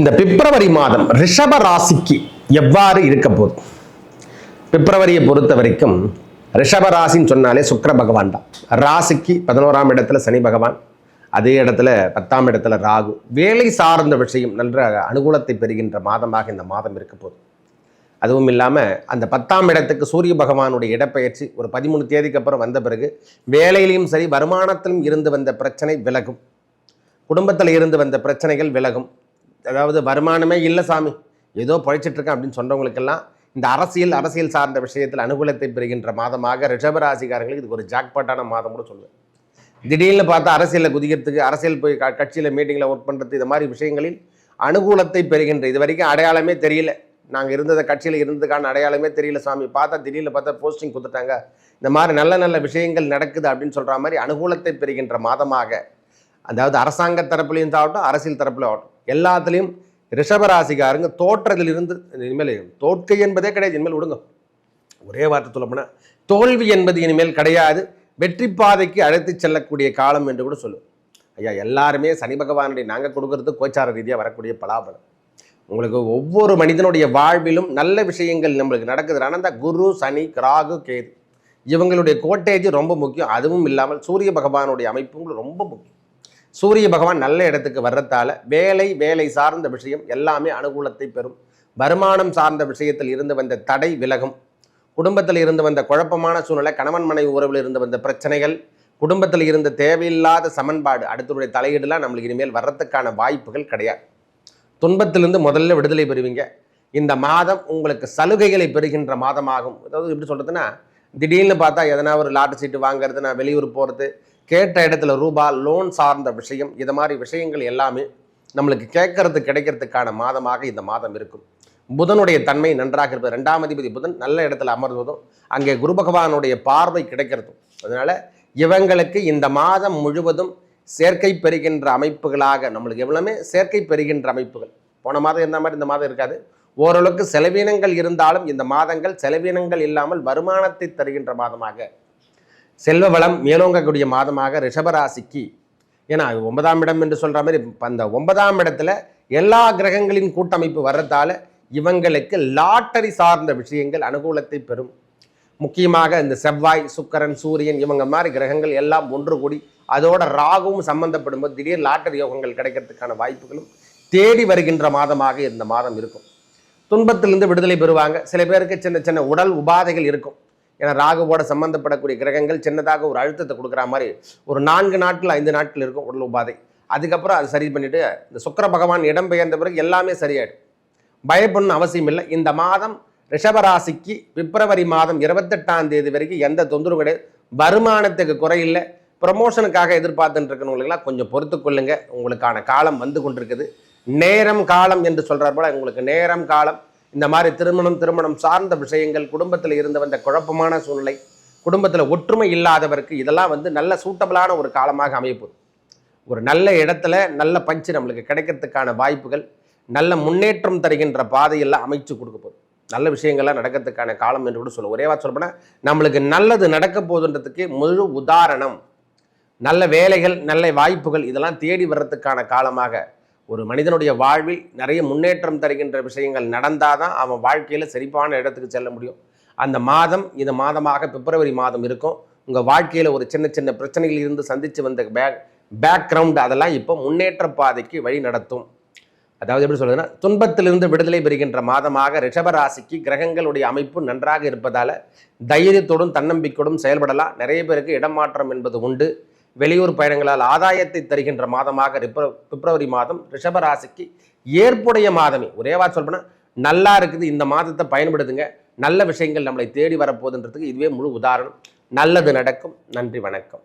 இந்த பிப்ரவரி மாதம் ரிஷப ராசிக்கு எவ்வாறு இருக்க போகுது? பிப்ரவரியை பொறுத்த வரைக்கும் ரிஷப ராசின்னு சொன்னாலே சுக்கிர பகவான் தான். ராசிக்கு பதினோராம் இடத்துல சனி பகவான் அதே இடத்துல பத்தாம் இடத்துல ராகு. வேலை சார்ந்த விஷயம் நல்ல அனுகூலத்தை பெறுகின்ற மாதமாக இந்த மாதம் இருக்க போகுது. அதுவும் இல்லாமல் அந்த பத்தாம் இடத்துக்கு சூரிய பகவானுடைய இடப்பெயர்ச்சி ஒரு பதிமூணு தேதிக்கு அப்புறம் வந்த பிறகு வேலையிலையும் சரி வருமானத்திலும் இருந்து வந்த பிரச்சனை விலகும். குடும்பத்தில் இருந்து வந்த பிரச்சனைகள் விலகும். அதாவது வருமானமே இல்லை சாமி. ஏதோ பழைச்சிட்ருக்கேன் அப்படின்னு சொன்னவங்களுக்கெல்லாம் இந்த அரசியல் அரசியல் சார்ந்த விஷயத்தில் அனுகூலத்தை பெறுகின்ற மாதமாக ரிஷபராசிக்காரங்களுக்கு இது ஒரு ஜாக்பாட்டான மாதம் கூட சொல்லுவேன் திடீர்னு பார்த்தா அரசியலில் குதிக்கிறதுக்கு அரசியல் போய் க- மீட்டிங்கில் ஒர்க் பண்ணுறது இது மாதிரி விஷயங்களில் அனுகூலத்தை பெறுகின்ற இது வரைக்கும் அடையாளமே தெரியல. நாங்கள் இருந்ததை கட்சியில் இருந்ததுக்கான அடையாளமே தெரியல சாமி. பார்த்தா திடீர்னு பார்த்தா போஸ்டிங் கொடுத்துட்டாங்க. இந்த மாதிரி நல்ல நல்ல விஷயங்கள் நடக்குது அப்படின்னு சொல்கிற மாதிரி அனுகூலத்தை பெறுகின்ற மாதமாக அதாவது அரசாங்க தரப்புலையும் ஆகட்டும் அரசியல் தரப்புலையும் ஆகட்டும். எல்லாத்துலேயும் ரிஷபராசிக்காரங்க தோற்றதிலிருந்து இனிமேல் தோற்கை என்பதே கிடையாது இனிமேல் விடுங்க ஒரே வார்த்தை சொல்ல போனால் தோல்வி என்பது இனிமேல் கிடையாது. வெற்றி பாதைக்கு அழைத்து செல்லக்கூடிய காலம் என்று கூட சொல்லுவோம். ஐயா எல்லாருமே சனி பகவானுடைய நாங்கள் கொடுக்கறது கோச்சார ரீதியாக வரக்கூடிய பலாபலம். உங்களுக்கு ஒவ்வொரு மனிதனுடைய வாழ்விலும் நல்ல விஷயங்கள் நம்மளுக்கு நடக்குது. ஆனால் அந்த குரு சனி கிராகு கேது. இவங்களுடைய கோட்டேஜ் ரொம்ப முக்கியம். அதுவும் இல்லாமல் சூரிய பகவானுடைய அமைப்பும் ரொம்ப முக்கியம். சூரிய பகவான் நல்ல இடத்துக்கு வர்றதால வேலை வேலை சார்ந்த விஷயம் எல்லாமே அனுகூலத்தை பெறும். வருமானம் சார்ந்த விஷயத்தில் இருந்து வந்த தடை விலகும். குடும்பத்தில் இருந்து வந்த குழப்பமான சூழ்நிலை கணவன் மனைவி உறவில் இருந்து வந்த பிரச்சனைகள் குடும்பத்தில் இருந்த தேவையில்லாத சமன்பாடு அடுத்தவருடைய தலையீடுலாம் நம்மளுக்கு இனிமேல் வர்றதுக்கான வாய்ப்புகள் கிடையாது. துன்பத்திலிருந்து முதல்ல விடுதலை பெறுவீங்க. இந்த மாதம் உங்களுக்கு சலுகைகளை பெறுகின்ற மாதமாகும். அதாவது எப்படி சொல்கிறதுன்னா திடீர்னு பார்த்தா எதனா ஒரு லாட்டு சீட்டு வாங்குறது நான் வெளியூர் போகிறது கேட்ட இடத்துல ரூபா லோன் சார்ந்த விஷயம் இது மாதிரி விஷயங்கள் எல்லாமே நம்மளுக்கு கேட்கறது கிடைக்கிறதுக்கான மாதமாக இந்த மாதம் இருக்கும். புதனுடைய தன்மை நன்றாக இருப்பது ரெண்டாம் அதிபதி புதன் நல்ல இடத்துல அமர்வதும் அங்கே குரு பகவானுடைய பார்வை கிடைக்கிறதும். அதனால இவங்களுக்கு இந்த மாதம் முழுவதும் சேர்க்கை பெறுகின்ற அமைப்புகளாக நம்மளுக்கு எவ்வளவுமே சேர்க்கை பெறுகின்ற அமைப்புகள். போன மாதம் இருந்த மாதிரி இந்த மாதம் இருக்காது. ஓரளவுக்கு செலவினங்கள் இருந்தாலும் இந்த மாதங்கள் செலவினங்கள் இல்லாமல் வருமானத்தை தருகின்ற மாதமாக செல்வ வளம் மேலோங்கக்கூடிய மாதமாக ரிஷபராசிக்கு. ஏன்னா அது ஒன்பதாம் இடம் என்று சொல்கிற மாதிரி அந்த ஒன்பதாம் இடத்துல எல்லா கிரகங்களின் கூட்டமைப்பு வர்றதால இவங்களுக்கு லாட்டரி சார்ந்த விஷயங்கள் அனுகூலத்தை பெறும். முக்கியமாக இந்த செவ்வாய் சுக்கரன் சூரியன் இவங்க மாதிரி கிரகங்கள் எல்லாம் ஒன்று கூடி அதோட ராகுவும் சம்பந்தப்படும்போது திடீர் லாட்டரி யோகங்கள் கிடைக்கிறதுக்கான வாய்ப்புகளும் தேடி வருகின்ற மாதமாக இந்த மாதம் இருக்கும். துன்பத்திலிருந்து விடுதலை பெறுவாங்க. சில பேருக்கு சின்ன சின்ன உடல் உபாதைகள் இருக்கும். ஏன்னா ராகுவோட சம்மந்தப்படக்கூடிய கிரகங்கள் சின்னதாக ஒரு அழுத்தத்தை கொடுக்குற மாதிரி ஒரு நான்கு நாட்கள் ஐந்து நாட்கள் இருக்கும் உடல் உபாதை. அதுக்கப்புறம் அது சரி பண்ணிவிட்டு இந்த சுக்கிர பகவான் இடம் பெயர்ந்த பிறகு எல்லாமே சரியாயிடும். பயப்படணும் அவசியம் இல்லை. இந்த மாதம் ரிஷபராசிக்கு பிப்ரவரி மாதம் இருபத்தெட்டாம் தேதி வரைக்கும் எந்த தொந்தரவு கிடையாது. வருமானத்துக்கு குறையில்லை. ப்ரமோஷனுக்காக எதிர்பார்த்துட்டு இருக்கணுங்களா கொஞ்சம் பொறுத்து உங்களுக்கான காலம் வந்து கொண்டிருக்குது. நேரம் காலம் என்று சொல்கிறார் போல உங்களுக்கு நேரம் காலம் இந்த மாதிரி திருமணம் திருமணம் சார்ந்த விஷயங்கள் குடும்பத்தில் இருந்து வந்த குழப்பமான சூழ்நிலை குடும்பத்தில் ஒற்றுமை இல்லாதவருக்கு இதெல்லாம் வந்து நல்ல சூட்டபிளான ஒரு காலமாக அமையப்போகுது. ஒரு நல்ல இடத்துல நல்ல பஞ்சு நம்மளுக்கு கிடைக்கிறதுக்கான வாய்ப்புகள் நல்ல முன்னேற்றம் தருகின்ற பாதையெல்லாம் அமைச்சு கொடுக்க போகுது. நல்ல விஷயங்கள்லாம் நடக்கிறதுக்கான காலம் என்று கூட சொல்லுவோம். ஒரே வார்த்தை சொல்லப்போனால் நம்மளுக்கு நல்லது நடக்க போகுதுன்றதுக்கு முழு உதாரணம். நல்ல வேலைகள் நல்ல வாய்ப்புகள் இதெல்லாம் தேடி வர்றதுக்கான காலமாக ஒரு மனிதனுடைய வாழ்வில் நிறைய முன்னேற்றம் தருகின்ற விஷயங்கள் நடந்தால் தான் அவன் வாழ்க்கையில் செழிப்பான இடத்துக்கு செல்ல முடியும். அந்த மாதம் இந்த மாதமாக பிப்ரவரி மாதம் இருக்கும். உங்கள் வாழ்க்கையில் ஒரு சின்ன சின்ன பிரச்சனைகள் இருந்து சந்தித்து வந்த பேக் பேக்ரவுண்ட் அதெல்லாம் இப்போ முன்னேற்ற பாதைக்கு வழி நடத்தும். அதாவது எப்படி சொல்கிறதுன்னா துன்பத்திலிருந்து விடுதலை பெறுகின்ற மாதமாக ரிஷபராசிக்கு கிரகங்களுடைய அமைப்பு நன்றாக இருப்பதால் தைரியத்தோடும் தன்னம்பிக்கையோடும் செயல்படலாம். நிறைய பேருக்கு இடமாற்றம் என்பது உண்டு. வெளியூர் பயணங்களால் ஆதாயத்தை தருகின்ற மாதமாக ரிப்ர- பிப்ரவரி மாதம் ரிஷபராசிக்கு ஏற்புடைய மாதமே. ஒரே வார்த்தை சொல்லப்போனால் நல்லா இருக்குது இந்த மாதத்தை பயன்படுத்துங்க. நல்ல விஷயங்கள் நம்மளை தேடி வரப்போகுதுன்றதுக்கு இதுவே முழு உதாரணம். நல்லது நடக்கும். நன்றி வணக்கம்.